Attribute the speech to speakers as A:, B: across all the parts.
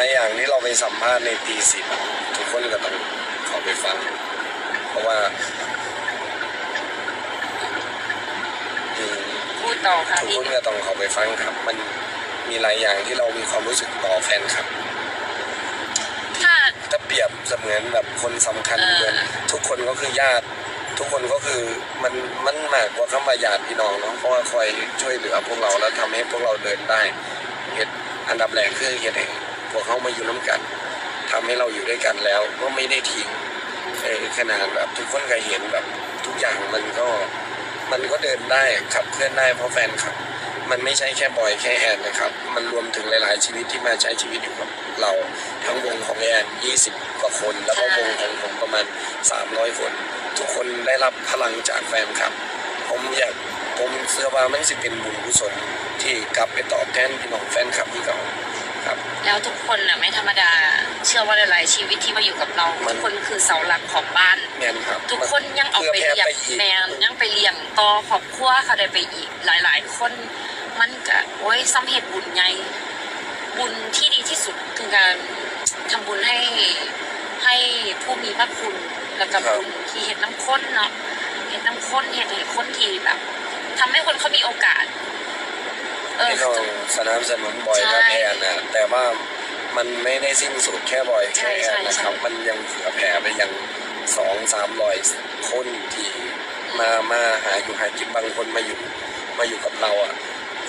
A: ายอย่างที่เราไปสัมภาษณ์ในตีสิบอะทุกคนก็ต้องขอไปฟัง เพราะว่าอืม
B: พูดต่อค่ะ
A: ทุก
B: พี่
A: คนก็ต้องขอไปฟังครับ มันมีหลายอย่างที่เรามีความรู้สึกต่อแฟนครับ
B: ถ้า
A: ถ้าเปรียบเสมือนแบบคนสำคัญ
B: เออ
A: เหมือนทุกคนก็คือญาติ ทุกคนก็คือมันมันมากกว่าคำว่าญาติพี่น้องเนาะเพราะว่าคอยช่วยเหลือพวกเราแล้วทำให้พวกเราเดินได้เหตุอันดับแรกคือเหตุให้ พวกเขามาอยู่น้ำกันทำให้เราอยู่ด้วยกันแล้ว ก็ไม่ได้ทิ้งขนาดแบบทุกคนก็เห็นแบบทุกอย่างมันก็มันก็เดินได้ขับเคลื่อนได้เพราะแฟนคลับ มันไม่ใช่แค่บอยแค่แอนนะครับ มันรวมถึงหลาย ๆ ชีวิตที่มาใช้ชีวิตอยู่กับเราทั้งวงของแอน20 กว่าคน แล้วก็วงของผมประมาณ 300 คน ทุกคนได้รับพลังจากแฟนคลับ ผมอยากผมเชื่อว่ามันสิเป็นบุญกุศลที่กลับไปตอบแทนพี่น้องแฟนคลับที่เก่า ครับ
B: แล้วทุกคนน่ะไม่ธรรมดา เชื่อว่าหลายๆชีวิตที่มาอยู่กับเรา
A: มั
B: ทุ
A: น
B: กคนคือเสาหลักของบ้าน
A: แมนครับ
B: ทุกคนยังเอาไป
A: เพื่อ
B: เลี้ยง
A: แพร่ไปอีก
B: แมนยังไปเลี้ยงต่อครอบครัวเขาได้ไปอีก หลายๆ คนมันก็โอ้ยซ้ำเหตุบุญไงบุญที่ดีที่สุดคือการทำบุญให้ให้ผู้มีพระคุณแล้วก็บุญที่เห็นน้ำข้นเนาะเห็นน้ำข้นเห็นเห็นคนที่แบบทำให้คนเขามีโอกาส
A: ที่เราสนับสนุนบอยและแอนนะแต่ว่ามันไม่ได้สิ้นสุดแค่บอยแค่แอนนะครับ มันยังเผื่อแผ่ไปยังสองสามร้อยคนที่มามาหาอยู่หากินบางคนมาอยู่มาอยู่กับเราอะ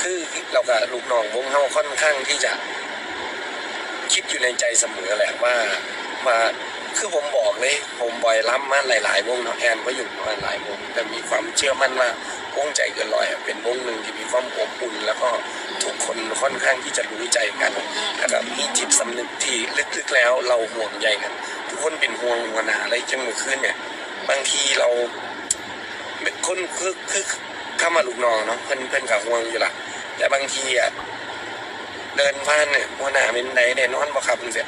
A: คือเรากับลูกน้องวงเฮาค่อนข้างที่จะคิดอยู่ในใจเสมอแหละว่าว่าคือผมบอกเลย ผมบอยล้ำมาหลาย ๆ วงเนาะแอนก็อยู่มาหลายวงแต่มีความเชื่อมั่นว่าวงใจเกินร้อยเป็นวง ที่จะรู้ใจกันนะครับมีจิตสำนึกที่ลึกๆแล้วเราห่วงใยกันทุกคนเป็นห่วงหัวหน้าอะไรจังเมื่อคืนเนี่ย บางทีเราคนคือคือเข้ามาลูกน้องเนาะเพื่อนเพื่อนกับห่วงอยู่ละแต่บางทีอะเดินผ่านเนี่ยหัวหน้าเป็นใดได้นอนบ่ครับจังซี่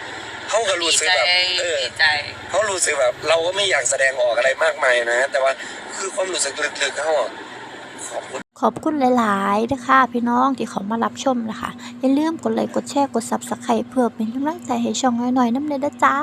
A: เขาก็รู้สึกแบบเออ
B: ดีใจ
A: เขารู้สึกแบบ เราก็ไม่อยากแสดงออกอะไรมากมายนะ แต่ว่าคือความรู้สึกลึกๆเขาอะขอบคุณ
C: ขอบคุณหลายๆนะคะพี่น้องที่เขามารับชมนะคะ อย่าลืมกดไลค์กดแชร์กดซับสไครต์เพื่อเป็นกำลังใจให้ช่องน้อยๆน้ำเนยเด้อจ้า